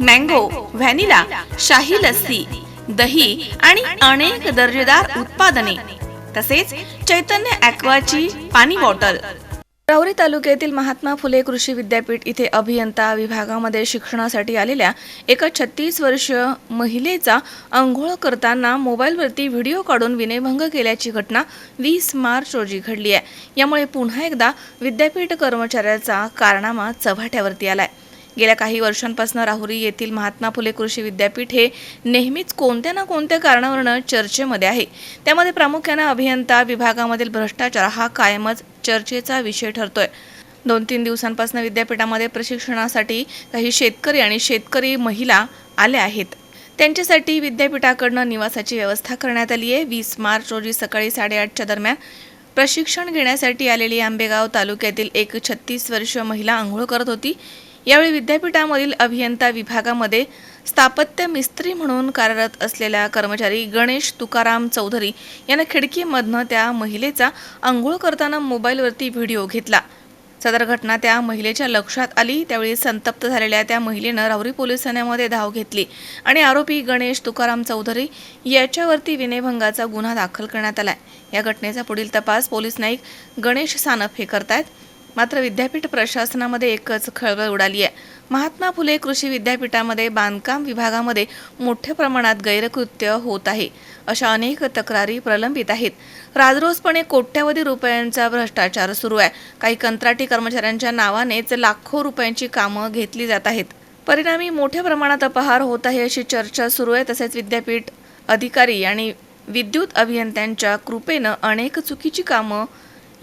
Mango vanilla शाही लस्सी दही आणि अनेक दर्जेदार उत्पादने तसेच चैतन्य ॲक्वाची पाणी बॉटल. राऊरी तालुक्यातील महात्मा फुले कृषी विद्यापीठ इथे अभियंता विभागामध्ये शिक्षणासाठी आलेल्या एका छत्तीस वर्षीय महिलेचा अंघोळ करताना मोबाईलवरती व्हिडिओ काढून विनयभंग केल्याची घटना वीस मार्च रोजी घडली आहे. यामुळे पुन्हा एकदा विद्यापीठ कर्मचाऱ्याचा कारनामा चव्हाट्यावरती आलाय. गेल्या काही वर्षांपासून राहुरी येथील महात्मा फुले कृषी विद्यापीठ हे नेहमीच कोणत्या ना कोणत्या कारणावरनं चर्चेमध्ये आहे. त्यामध्ये प्रामुख्यानं अभियंता विभागामधील भ्रष्टाचार हा कायमच चर्चेचा विषय ठरतोय. दोन तीन दिवसांपासून विद्यापीठामध्ये प्रशिक्षणासाठी काही शेतकरी आणि शेतकरी महिला आल्या आहेत. त्यांच्यासाठी विद्यापीठाकडनं निवासाची व्यवस्था करण्यात आली आहे. वीस मार्च रोजी सकाळी साडेआठच्या दरम्यान प्रशिक्षण घेण्यासाठी आलेली आंबेगाव तालुक्यातील एक छत्तीस वर्षीय महिला आंघोळ करत होती. यावेळी विद्यापीठामधील अभियंता विभागामध्ये स्थापत्य मिस्त्री म्हणून कार्यरत असलेल्या कर्मचारी गणेश तुकाराम चौधरी यानं खिडकीमधनं त्या महिलेचा आंघोळ करताना मोबाईलवरती व्हिडिओ घेतला. सदर घटना त्या महिलेच्या लक्षात आली. त्यावेळी संतप्त झालेल्या त्या महिलेनं राहुरी पोलीस ठाण्यामध्ये धाव घेतली आणि आरोपी गणेश तुकाराम चौधरी याच्यावरती विनयभंगाचा गुन्हा दाखल करण्यात आला या घटनेचा पुढील तपास पोलीस नाईक गणेश सानप हे करतायत. मात्र विद्यापीठ प्रशासनामध्ये एकच खळबळ उडाली आहे. महात्मा फुले कृषी विद्यापीठामध्ये बांधकाम विभागामध्ये मोठ्या प्रमाणात गैरकृत्य होत आहे अशा अनेक तक्रारी प्रलंबित आहेत. राजरोजपणे कोट्यावधी रुपयांचा भ्रष्टाचार सुरू आहे. काही कंत्राटी कर्मचाऱ्यांच्या नावानेच लाखो रुपयांची कामं घेतली जात आहेत. परिणामी मोठ्या प्रमाणात अपहार होत आहे अशी चर्चा सुरू आहे तसेच विद्यापीठ अधिकारी आणि विद्युत अभियंत्यांच्या कृपेनं अनेक चुकीची कामं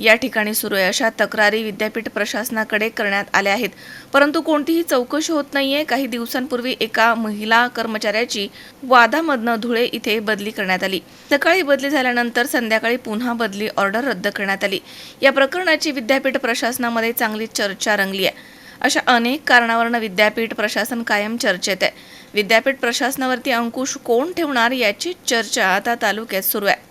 या ठिकाणी सुरू आहे. अशा तक्रारी विद्यापीठ प्रशासनाकडे करण्यात आल्या आहेत. परंतु कोणतीही चौकशी होत नाहीये. काही दिवसांपूर्वी एका महिला कर्मचाऱ्याची वादामधनं धुळे इथे बदली करण्यात आली. सकाळी बदली झाल्यानंतर संध्याकाळी पुन्हा बदली ऑर्डर रद्द करण्यात आली. या प्रकरणाची विद्यापीठ प्रशासनामध्ये चांगली चर्चा रंगली आहे. अशा अनेक कारणावरनं विद्यापीठ प्रशासन कायम चर्चेत आहे. विद्यापीठ प्रशासनावरती अंकुश कोण ठेवणार याची चर्चा आता तालुक्यात सुरू आहे.